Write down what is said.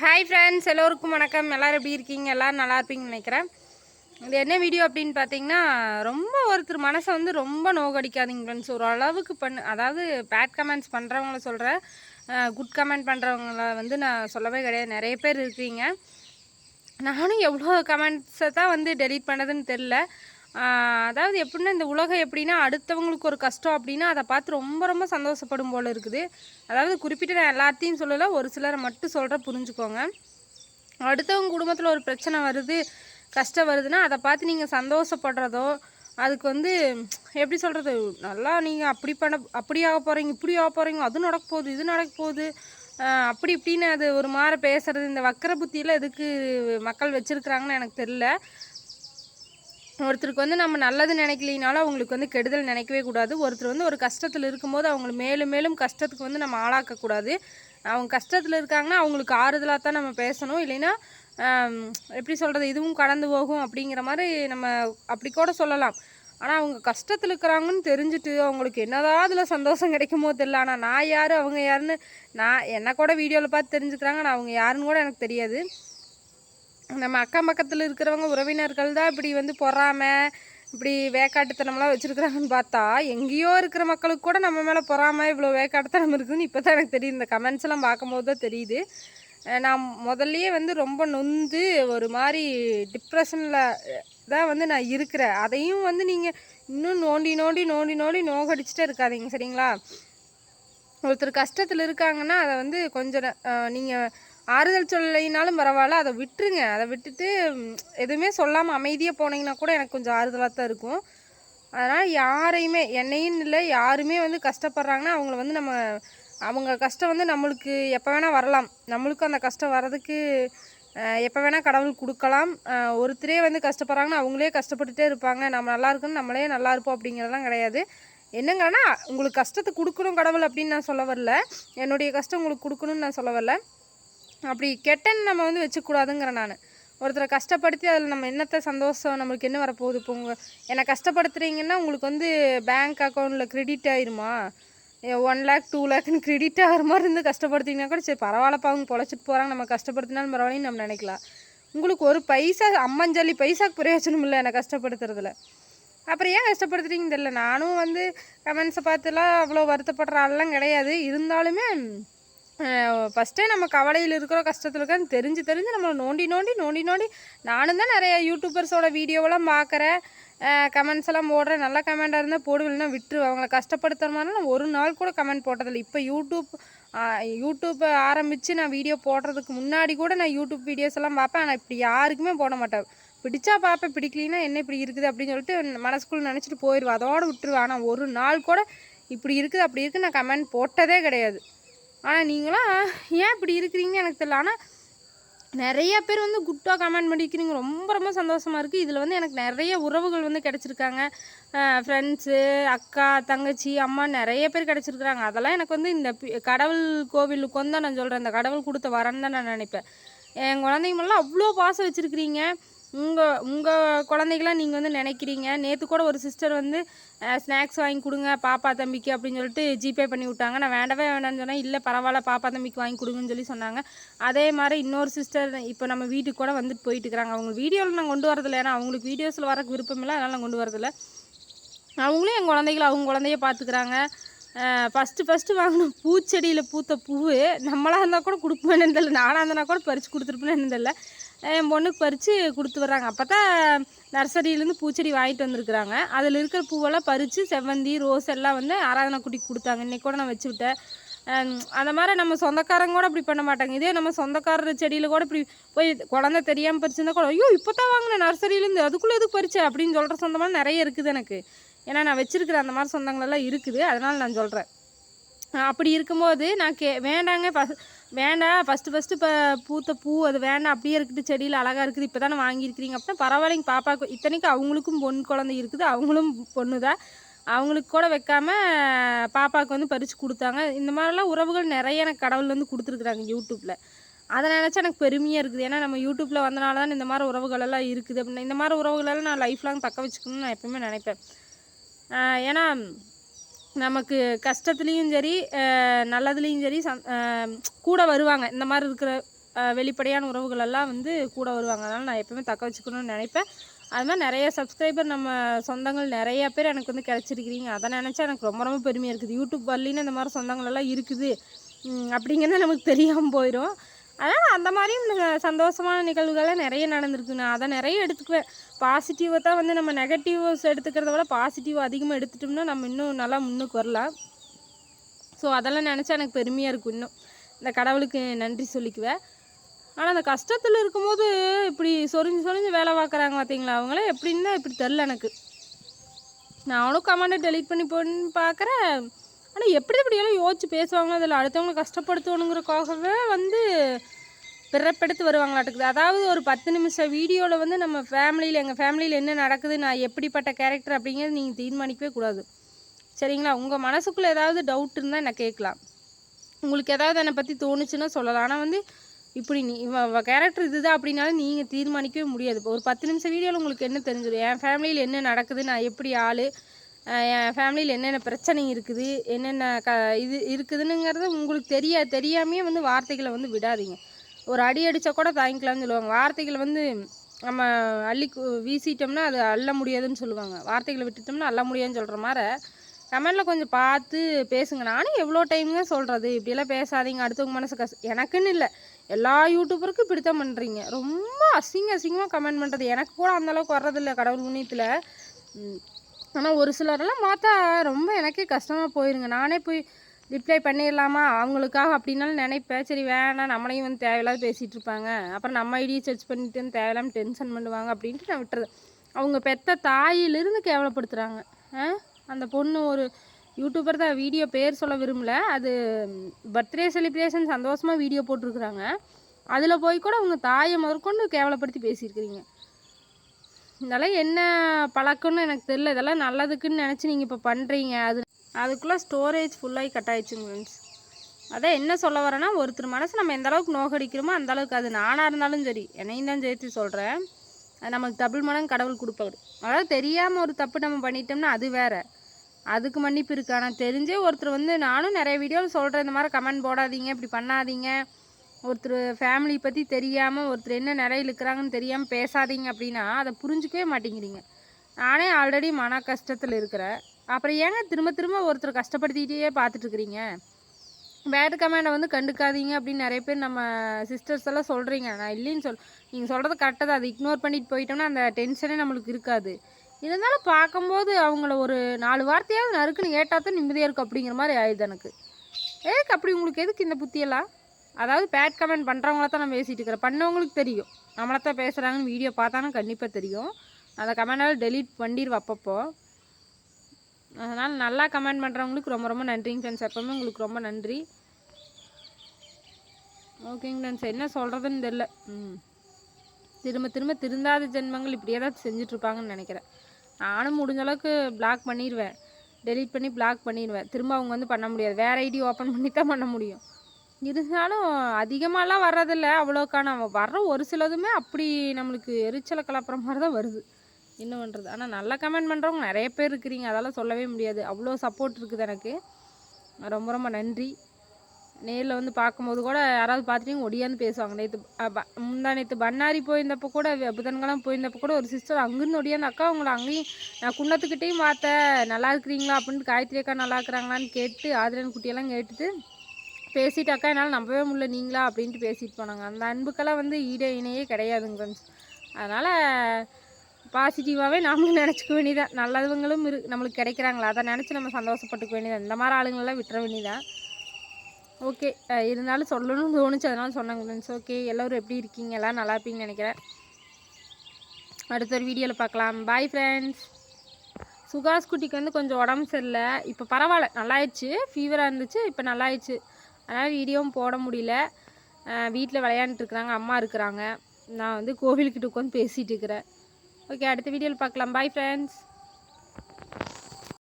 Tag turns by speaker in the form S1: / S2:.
S1: Hi friends எல்லோருக்கும் வணக்கம். எல்லோரும் எப்படி இருக்கீங்க? எல்லோரும் நல்லா இருப்பீங்கன்னு நினைக்கிறேன். இது என்ன வீடியோ அப்படின்னு பார்த்தீங்கன்னா ரொம்ப ஒருத்தர் மனசை வந்து ரொம்ப நோகடிக்காதீங்க ஃப்ரெண்ட்ஸ் ஒரு அளவுக்கு பண்ணு அதாவது பேட் கமெண்ட்ஸ் பண்ணுறவங்கள சொல்கிறேன் குட் கமெண்ட் பண்ணுறவங்கள வந்து நான் சொல்லவே கிடையாது. நிறைய பேர் இருக்கீங்க. நானும் எவ்வளோ கமெண்ட்ஸை தான் வந்து டெலீட் பண்ணதுன்னு தெரில அதாவது எப்படின்னா இந்த உலகம் எப்படின்னா அடுத்தவங்களுக்கு ஒரு கஷ்டம் அப்படின்னா அதை பார்த்து ரொம்ப ரொம்ப சந்தோஷப்படும் போல் இருக்குது. அதாவது குறிப்பிட்ட நான் எல்லாத்தையும் சொல்லலை ஒரு சிலரை மட்டும் சொல்கிற புரிஞ்சுக்கோங்க. அடுத்தவங்க குடும்பத்தில் ஒரு பிரச்சனை வருது கஷ்டம் வருதுன்னா அதை பார்த்து நீங்கள் சந்தோஷப்படுறதோ அதுக்கு வந்து எப்படி சொல்கிறது நல்லா நீங்கள் அப்படி பண்ண அப்படி ஆக போகிறீங்க இப்படி ஆக போகிறீங்க அது நடக்க போகுது இது நடக்க போகுது. அப்படி இப்படின்னு அது ஒரு மாதிரி பேசுகிறது இந்த வக்கர புத்தியில் எதுக்கு மக்கள் வச்சுருக்குறாங்கன்னு எனக்கு தெரில ஒருத்தருக்கு வந்து நம்ம நல்லது நினைக்கலினாலும் அவங்களுக்கு வந்து கெடுதல் நினைக்கவே கூடாது. ஒருத்தர் வந்து ஒரு கஷ்டத்தில் இருக்கும்போது அவங்கள மேலும் மேலும் கஷ்டத்துக்கு வந்து நம்ம ஆளாக்கக்கூடாது அவங்க கஷ்டத்தில் இருக்காங்கன்னா அவங்களுக்கு ஆறுதலாக தான் நம்ம பேசணும். இல்லைன்னா எப்படி சொல்கிறது இதுவும் கடந்து போகும் அப்படிங்கிற மாதிரி நம்ம அப்படி கூட சொல்லலாம். ஆனால் அவங்க கஷ்டத்தில் இருக்கிறாங்கன்னு தெரிஞ்சுட்டு அவங்களுக்கு என்னதான் அதில் சந்தோஷம் கிடைக்குமோ தெரில ஆனால் நான் யார் அவங்க யாருன்னு நான் என்னை கூட வீடியோவில் பார்த்து தெரிஞ்சுக்கிறாங்க. ஆனால் அவங்க யாருன்னு கூட எனக்கு தெரியாது. நம்ம அக்கம் பக்கத்தில் இருக்கிறவங்க உறவினர்கள் தான் இப்படி வந்து பொறாமல் இப்படி வேக்காட்டுத்தனம்லாம் வச்சுருக்குறாங்கன்னு பார்த்தா எங்கேயோ இருக்கிற மக்களுக்கு கூட நம்ம மேலே பொறாமல் இவ்வளோ வேக்காட்டுத்தனம் இருக்குதுன்னு இப்போ தான் எனக்கு தெரியுது. இந்த கமெண்ட்ஸ் எல்லாம் பார்க்கும்போது தான் தெரியுது நான் முதல்லையே வந்து ரொம்ப நொந்து ஒரு மாதிரி டிப்ரெஷனில் தான் வந்து நான் இருக்கிறேன். அதையும் வந்து நீங்கள் இன்னும் நோண்டி நோண்டி நோண்டி நோண்டி நோகடிச்சிட்டே இருக்காதீங்க சரிங்களா? ஒருத்தர் கஷ்டத்தில் இருக்காங்கன்னா அதை வந்து கொஞ்சம் நீங்கள் ஆறுதல் சொல்லலைனாலும் பரவாயில்ல. அதை விட்டுருங்க. அதை விட்டுட்டு எதுவுமே சொல்லாமல் அமைதியாக போனீங்கன்னா கூட எனக்கு கொஞ்சம் ஆறுதலாக தான் இருக்கும். அதனால் யாரையுமே என்னையும் இல்லை யாருமே வந்து கஷ்டப்படுறாங்கன்னா அவங்கள வந்து நம்ம அவங்க கஷ்டம் வந்து நம்மளுக்கு எப்போ வேணால் வரலாம். நம்மளுக்கும் அந்த கஷ்டம் வர்றதுக்கு எப்போ வேணால் கடவுள் கொடுக்கலாம். ஒருத்தரே வந்து கஷ்டப்படுறாங்கன்னா அவங்களே கஷ்டப்பட்டுட்டே இருப்பாங்க. நம்ம நல்லா இருக்குன்னு நம்மளே நல்லா இருப்போம் அப்படிங்கிறதெல்லாம் கிடையாது. என்னங்கன்னா உங்களுக்கு கஷ்டத்தை கொடுக்கணும் கடவுள் அப்படின்னு நான் சொல்ல வரல. என்னுடைய கஷ்டம் உங்களுக்கு கொடுக்கணும்னு நான் சொல்ல வரல. அப்படி கெட்டன்னு நம்ம வந்து வச்சுக்கூடாதுங்கிறேன் நான். ஒருத்தரை கஷ்டப்படுத்தி அதில் நம்ம என்னத்தை சந்தோஷம் நம்மளுக்கு என்ன வரப்போகுது? இப்போ உங்கள் என்னை கஷ்டப்படுத்துறீங்கன்னா உங்களுக்கு வந்து பேங்க் அக்கௌண்ட்டில் க்ரெடிட் ஆயிருமா? ஒன் லேக் டூ லேக்னு க்ரெடிட் ஆகிற மாதிரி இருந்து கஷ்டப்படுத்திங்கன்னா கூட சரி பரவாயில்லப்பா அவங்க பொழைச்சிட்டு போகிறாங்க நம்ம கஷ்டப்படுத்தினாலும் பரவாயில்லைன்னு நம்ம நினைக்கலாம். உங்களுக்கு ஒரு பைசா அம்மஞ்சலி பைசாக்கு பிரயோஜனம் இல்லை என்னை கஷ்டப்படுத்துறதுல. அப்புறம் ஏன் கஷ்டப்படுத்துறீங்க தெரியல. நானும் வந்து கமெண்ட்ஸை பார்த்துலாம் அவ்வளோ வருத்தப்படுற ஆள்லாம் கிடையாது. இருந்தாலுமே ஃபஸ்ட்டே நம்ம கவலையில் இருக்கிற கஷ்டத்தில் இருக்கான்னு தெரிஞ்சு தெரிஞ்சு நம்மளை நோண்டி நோண்டி நோண்டி நோண்டி நானும் தான் நிறைய யூடியூபர்ஸோட வீடியோவெல்லாம் பார்க்குறேன். கமெண்ட்ஸ் எல்லாம் போடுறேன். நல்ல கமெண்டாக இருந்தால் போடுவேன்னா விட்டுரு அவங்கள கஷ்டப்படுத்துகிற மாதிரி நான் ஒரு நாள் கூட கமெண்ட் போட்டதில்லை. இப்போ யூடியூப் யூடியூப் ஆரம்பித்து நான் வீடியோ போடுறதுக்கு முன்னாடி கூட நான் யூடியூப் வீடியோஸ் எல்லாம் பார்ப்பேன். ஆனால் இப்படி யாருக்குமே போட மாட்டேன். பிடிச்சா பார்ப்பேன் பிடிக்கலினா என்ன இப்படி இருக்குது அப்படின்னு சொல்லிட்டு மனசுக்குள்ளே நினச்சிட்டு போயிடுவேன் அதோடு விட்டுருவேன். ஆனால் ஒரு நாள் கூட இப்படி இருக்குது அப்படி இருக்குது நான் கமெண்ட் போட்டதே கிடையாது. ஆனால் நீங்களாம் ஏன் இப்படி இருக்கிறீங்கன்னு எனக்கு தெரியல. ஆனால் நிறைய பேர் வந்து குட்டாக கமெண்ட் பண்ணிக்கிறீங்க. ரொம்ப ரொம்ப சந்தோஷமாக இருக்குது இதில் வந்து எனக்கு நிறைய உறவுகள் வந்து கிடச்சிருக்காங்க. ஃப்ரெண்ட்ஸு அக்கா தங்கச்சி அம்மா நிறைய பேர் கிடச்சிருக்குறாங்க. அதெல்லாம் எனக்கு வந்து இந்த கடவுள் கோவிலுக்கு வந்து நான் சொல்கிறேன் இந்த கடவுள் கொடுத்த வரன்னு தான் நான் நினைப்பேன். என் குழந்தைங்க மேலாம் அவ்வளோ பாசம் வச்சுருக்கிறீங்க. உங்கள் உங்கள் குழந்தைகளாம் நீங்கள் வந்து நினைக்கிறீங்க. நேற்று கூட ஒரு சிஸ்டர் வந்து ஸ்நாக்ஸ் வாங்கி கொடுங்க பாப்பா தம்பிக்கு அப்படின்னு சொல்லிட்டு ஜிபே பண்ணி விட்டாங்க. நான் வேண்டவே வேண்டாம்னு சொன்னேன். இல்லை பரவாயில்ல பாப்பா தம்பிக்கு வாங்கி கொடுங்கன்னு சொல்லி சொன்னாங்க. அதே மாதிரி இன்னொரு சிஸ்டர் இப்போ நம்ம வீட்டுக்கு கூட வந்துட்டு போயிட்டு இருக்கிறாங்க. அவங்க வீடியோவில் நான் கொண்டு வரதில்லை. ஏன்னா அவங்களுக்கு வீடியோஸில் வரக்கு விருப்பம் இல்லை. அதனால் நான் கொண்டு வரதில்லை. அவங்களும் என் குழந்தைகளை அவங்க குழந்தைய பார்த்துக்குறாங்க ஃபஸ்ட்டு ஃபஸ்ட்டு வாங்கின பூச்செடியில் பூத்த பூ நம்மளாக இருந்தால் கூட கொடுப்பேன்னு தெரியல நானாக இருந்தால் கூட பறித்து கொடுத்துருப்பேன்னு தெரியல என் பொண்ணுக்கு பறித்து கொடுத்து வர்றாங்க. அப்போ தான் நர்சரியிலேருந்து பூச்செடி வாங்கிட்டு வந்திருக்கிறாங்க. அதில் இருக்கிற பூவெல்லாம் பறித்து செவ்வந்தி ரோஸ் எல்லாம் வந்து ஆராதனை குட்டிக்கு கொடுத்தாங்க. இன்றைக்கி கூட நான் வச்சு விட்டேன். அந்த மாதிரி நம்ம சொந்தக்காரங்க கூட அப்படி பண்ண மாட்டாங்க. இதே நம்ம சொந்தக்காரர் செடியில் கூட இப்படி போய் குழந்த தெரியாமல் பறிச்சிருந்தா கூட ஐயோ இப்போ தான் வாங்கினேன் நர்சரியிலேருந்து. அதுக்குள்ளே எதுக்கு பறிச்சு? அப்படின்னு சொல்கிற சொந்தமாக நிறைய இருக்குது எனக்கு. ஏன்னா நான் வச்சுருக்கிற அந்த மாதிரி சொந்தங்களெல்லாம் இருக்குது. அதனால் நான் சொல்கிறேன் அப்படி இருக்கும்போது நான் கே வேண்டாங்க. ஃபஸ்ட் வேண்டாம் ஃபஸ்ட்டு ஃபஸ்ட்டு இப்போ பூத்த பூ அது வேண்டாம் அப்படியே இருக்குது செடியில் அழகாக இருக்குது இப்போ தானே வாங்கியிருக்கிறீங்க அப்படின்னா பரவாயில்லைங்க பாப்பாவுக்கு இத்தனைக்கும் அவங்களுக்கும் பொன் குழந்தை இருக்குது அவங்களும் பொண்ணு தான் அவங்களுக்கு கூட வைக்காமல் பாப்பாவுக்கு வந்து பறித்து கொடுத்தாங்க. இந்த மாதிரிலாம் உறவுகள் நிறைய எனக்கு கடவுள் வந்து கொடுத்துருக்குறாங்க யூடியூப்பில் அதை நினச்சா எனக்கு பெருமையாக இருக்குது. ஏன்னா நம்ம யூடியூப்பில் வந்தனால தான் இந்த மாதிரி உறவுகள் எல்லாம் இருக்குது. அப்படின்னா இந்த மாதிரி உறவுகளெல்லாம் நான் லைஃப் லாங் தக்க வச்சுக்கணும்னு நான் எப்பவுமே நினைப்பேன். ஏன்னா நமக்கு கஷ்டத்துலேயும் சரி நல்லதுலேயும் சரி கூட வருவாங்க. இந்த மாதிரி இருக்கிற வெளிப்படையான உறவுகள் எல்லாம் வந்து கூட வருவாங்க. அதனால் நான் எப்போயுமே தக்க வச்சுக்கணும்னு நினைப்பேன். அது மாதிரி நிறைய சப்ஸ்கிரைபர் நம்ம சொந்தங்கள் நிறைய பேர் எனக்கு வந்து கிடச்சிருக்கிறீங்க. அதை நினச்சா எனக்கு ரொம்ப ரொம்ப பெருமையாக இருக்குது. யூடியூப் வரலின்னு இந்த மாதிரி சொந்தங்கள் எல்லாம் இருக்குது. அப்படிங்கிறது நமக்கு தெரியாமல் போயிடும் அதனால் அந்த மாதிரியும் சந்தோஷமான நிகழ்வுகள்லாம் நிறைய நடந்திருக்கு. நான் அதை நிறைய எடுத்துக்குவேன். பாசிட்டிவை தான் வந்து நம்ம நெகட்டிவ்ஸ் எடுத்துக்கிறத விட பாசிட்டிவ் அதிகமாக எடுத்துட்டோம்னா நம்ம இன்னும் நல்லா முன்னுக்கு வரலாம். ஸோ அதெல்லாம் நினச்சா எனக்கு பெருமையாக இருக்கும் இன்னும். இந்த கடவுளுக்கு நன்றி சொல்லிக்குவேன் ஆனால் அந்த கஷ்டத்தில் இருக்கும்போது இப்படி சொரிஞ்சு சொரிஞ்சு வேலை பார்க்குறாங்க பார்த்தீங்களா அவங்களாம் எப்படின்னு தான் இப்படி தெரில எனக்கு. நானும் கமெண்ட்டை டெலீட் பண்ணி போன்னு பார்க்குறேன். ஆனால் எப்படி இப்படியெல்லாம் யோசிச்சு பேசுவாங்களோ அதில் அடுத்தவங்களை கஷ்டப்படுத்தணுங்கிறக்காகவே வந்து பிறப்பெடுத்து வருவாங்களாட்டுக்குது. அதாவது ஒரு பத்து நிமிஷம் வீடியோவில் வந்து நம்ம ஃபேமிலியில் எங்கள் ஃபேமிலியில் என்ன நடக்குது நான் எப்படிப்பட்ட கேரக்டர் அப்படிங்கிறது நீங்கள் தீர்மானிக்கவே கூடாது. சரிங்களா? உங்கள் மனசுக்குள்ளே ஏதாவது டவுட் இருந்தால் என்ன கேட்கலாம். உங்களுக்கு ஏதாவது என்னை பற்றி தோணுச்சுன்னா சொல்லலாம். ஆனால் வந்து இப்படி நீ இவ கேரக்டர் இதுதான் அப்படின்னாலும் நீங்கள் தீர்மானிக்கவே முடியாது. இப்போ ஒரு பத்து நிமிஷம் வீடியோவில் உங்களுக்கு என்ன தெரிஞ்சிடும் என் ஃபேமிலியில் என்ன நடக்குது? நான் எப்படி ஆள்? என் ஃபேமிலியில் என்னென்ன பிரச்சனை இருக்குது என்னென்ன க இது இருக்குதுன்னுங்கிறது உங்களுக்கு தெரியா தெரியாமையே வந்து வார்த்தைகளை வந்து விடாதீங்க. ஒரு அடி அடித்தா கூட தாங்கிக்கலாம்னு சொல்லுவாங்க. வார்த்தைகளை வந்து நம்ம அள்ளி வீசிட்டோம்னா அது அள்ள முடியாதுன்னு சொல்லுவாங்க. வார்த்தைகளை விட்டுட்டோம்னா அள்ள முடியாதுன்னு சொல்கிற மாதிரி கமெண்டில் கொஞ்சம் பார்த்து பேசுங்க. நானும் எவ்வளோ டைமுங்க சொல்கிறது இப்படியெல்லாம் பேசாதீங்க. அடுத்தவங்க மனசு கஷ்ட எனக்குன்னு இல்லை. எல்லா யூடியூபருக்கும் இப்படி தான் பண்ணுறீங்க ரொம்ப அசிங்க அசிங்கமாக கமெண்ட் பண்ணுறது எனக்கு கூட அந்தளவுக்கு வர்றதில்ல கடவுள் புண்ணியத்தில். ஆனால் ஒரு சிலரெல்லாம் பார்த்தா ரொம்ப எனக்கே கஷ்டமாக போயிருங்க. நானே போய் ரிப்ளை பண்ணிடலாமா? அவங்களுக்காக அப்படின்னாலும் நினைப்பேன். சரி வேணாம். நம்மளையும் வந்து தேவையில்லாத பேசிகிட்டு இருப்பாங்க. அப்புறம் நம்ம ஐடியை சர்ச் பண்ணிட்டு வந்து டென்ஷன் பண்ணுவாங்க அப்படின்ட்டு நான் விட்டுறது. அவங்க பெத்த தாயிலிருந்து கேவலப்படுத்துகிறாங்க அந்த பொண்ணு ஒரு யூடியூபர் தான். வீடியோ பேர் சொல்ல விரும்பல. அது பர்த்டே செலிப்ரேஷன் சந்தோஷமாக வீடியோ போட்டிருக்குறாங்க. அதில் போய் கூட அவங்க தாயை முதற்கொண்டு கேவலப்படுத்தி பேசியிருக்கிறீங்க. இதெல்லாம் என்ன பழக்கம்னு எனக்கு தெரில இதெல்லாம் நல்லதுக்குன்னு நினச்சி நீங்கள் இப்போ பண்ணுறீங்க அது அதுக்குள்ளே ஸ்டோரேஜ் ஃபுல்லாகி கட் ஆகிடுச்சுங்க ஃப்ரெண்ட்ஸ் அதான் என்ன சொல்ல வரேன்னா ஒருத்தர் மனசு நம்ம எந்த அளவுக்கு நோகடிக்கிறோமோ அந்த அளவுக்கு அது நானாக இருந்தாலும் சரி என்னையும் தான் சேர்த்து சொல்கிறேன் அது நமக்கு டபுள் மனம் கடவுள் கொடுப்பாரு அதாவது தெரியாமல் ஒரு தப்பு நம்ம பண்ணிட்டோம்னா அது வேற. அதுக்கு மன்னிப்பு இருக்கு. ஆனால் தெரிஞ்சே ஒருத்தர் வந்து நானும் நிறைய வீடியோவில் சொல்கிறேன் இந்த மாதிரி கமெண்ட் போடாதீங்க இப்படி பண்ணாதீங்க. ஒருத்தர் ஃபேமிலி பற்றி தெரியாமல் ஒருத்தர் என்ன நிலையில் இருக்கிறாங்கன்னு தெரியாமல் பேசாதீங்க அப்படின்னா அதை புரிஞ்சுக்கவே மாட்டேங்கிறீங்க. நானே ஆல்ரெடி மன கஷ்டத்தில் இருக்கிறேன். அப்புறம் ஏங்க திரும்ப திரும்ப ஒருத்தர் கஷ்டப்படுத்திக்கிட்டே பார்த்துட்ருக்குறீங்க பேட் கமெண்டை வந்து கண்டுக்காதீங்க அப்படின்னு நிறைய பேர் நம்ம சிஸ்டர்ஸ் எல்லாம் சொல்கிறீங்க நான் இல்லைன்னு சொல் நீங்கள் சொல்கிறது கரெக்டாக தான். அதை இக்னோர் பண்ணிட்டு போயிட்டோம்னா அந்த டென்ஷனே நம்மளுக்கு இருக்காது. இருந்தாலும் பார்க்கும்போது அவங்கள ஒரு நாலு வார்த்தையாவது நறுக்குன்னு கேட்டால் தான் நிம்மதியாக இருக்கும் அப்படிங்கிற மாதிரி ஆயிடுது எனக்கு. ஏக்கு அப்படி உங்களுக்கு எதுக்கு இந்த புத்தியெல்லாம்? அதாவது பேட் கமெண்ட் பண்ணுறவங்கள தான் நான் பேசிகிட்டு இருக்கிறேன் பண்ணவங்களுக்கு தெரியும். நம்மளை தான் பேசுகிறாங்கன்னு வீடியோ பார்த்தாலும் கண்டிப்பாக தெரியும். அந்த கமெண்டால் டெலீட் பண்ணிடுவேன் அப்பப்போ. அதனால் நல்லா கமெண்ட் பண்ணுறவங்களுக்கு ரொம்ப ரொம்ப நன்றிங்க ஃப்ரெண்ட்ஸ் எப்போவுமே உங்களுக்கு ரொம்ப நன்றி. ஓகேங்க ஃப்ரெண்ட்ஸ் என்ன சொல்கிறதுன்னு தெரில ம். திரும்ப திரும்ப திருந்தாத ஜென்மங்கள் இப்படியே தான் செஞ்சிட்ருப்பாங்கன்னு நினைக்கிறேன். நானும் முடிஞ்ச அளவுக்கு பிளாக் பண்ணிடுவேன் டெலீட் பண்ணி பிளாக் பண்ணிடுவேன் திரும்ப அவங்க வந்து பண்ண முடியாது. வேறு ஐடி ஓப்பன் பண்ணி தான் பண்ண முடியும். இருந்தாலும் அதிகமாகலாம் வர்றதில்ல. அவ்வளோக்கான வர்ற ஒரு சிலதுமே அப்படி நம்மளுக்கு எரிச்சலை கலப்புற மாதிரி தான் வருது. என்ன பண்ணுறது ஆனால் நல்லா கமெண்ட் பண்ணுறவங்க நிறைய பேர் இருக்கிறீங்க. அதெல்லாம் சொல்லவே முடியாது. அவ்வளோ சப்போர்ட் இருக்குது எனக்கு. ரொம்ப ரொம்ப நன்றி. நேரில் வந்து பார்க்கும்போது கூட யாராவது பார்த்துட்டு ஒடியாந்து பேசுவாங்க. நேற்று முந்தா நேற்று பண்ணாரி போயிருந்தப்போ கூட புதன்கிழமை போயிருந்தப்போ கூட ஒரு சிஸ்டர் அங்கேருந்து ஒடியாந்து அக்கா உங்களை அங்கேயும் நான் குன்னத்துக்கிட்டேயும் பார்த்தேன். நல்லா இருக்கிறீங்களா? அப்படின்ட்டு காயத்ரி அக்கா நல்லா இருக்கிறாங்களான்னு கேட்டு ஆதிரன் குட்டியெல்லாம் கேட்டுட்டு பேசிட்டு அக்கா என்னால் நம்பவே முடியல நீங்களா அப்படின்ட்டு பேசிட்டு போனாங்க. அந்த அன்புக்கெல்லாம் வந்து ஈட இணையே கிடையாதுங்க ஃப்ரெண்ட்ஸ் அதனால் பாசிட்டிவாகவே நாமளும் நினச்சிக்க வேண்டியதான் நல்லவங்களும் இரு நம்மளுக்கு கிடைக்கிறாங்களா? அதை நினச்சி நம்ம சந்தோஷப்பட்டுக்க வேண்டியதான் இந்த மாதிரி ஆளுங்களெல்லாம் விட்டுற வேண்டியதான் ஓகே இருந்தாலும் சொல்லணும்னு தோணுச்சு அதனால சொன்னாங்க ஃப்ரெண்ட்ஸ் ஓகே எல்லோரும் எப்படி இருக்கீங்க? எல்லாம் நல்லா இருப்பீங்கன்னு நினைக்கிறேன். அடுத்த ஒரு வீடியோவில் பார்க்கலாம். பாய் ஃப்ரெண்ட்ஸ் சுகாஸ் குட்டிக்கு வந்து கொஞ்சம் உடம்பு சரியில்லை. இப்போ பரவாயில்ல. நல்லாயிடுச்சு. ஃபீவராக இருந்துச்சு. இப்போ நல்லாயிடுச்சு. அதனால் வீடியோவும் போட முடியல. வீட்டில் விளையாண்டுருக்குறாங்க அம்மா இருக்கிறாங்க. நான் வந்து கோவிலுக்கிட்ட உட்காந்து பேசிகிட்டு இருக்கிறேன். ஓகே அடுத்த வீடியோவில் பார்க்கலாம். Bye friends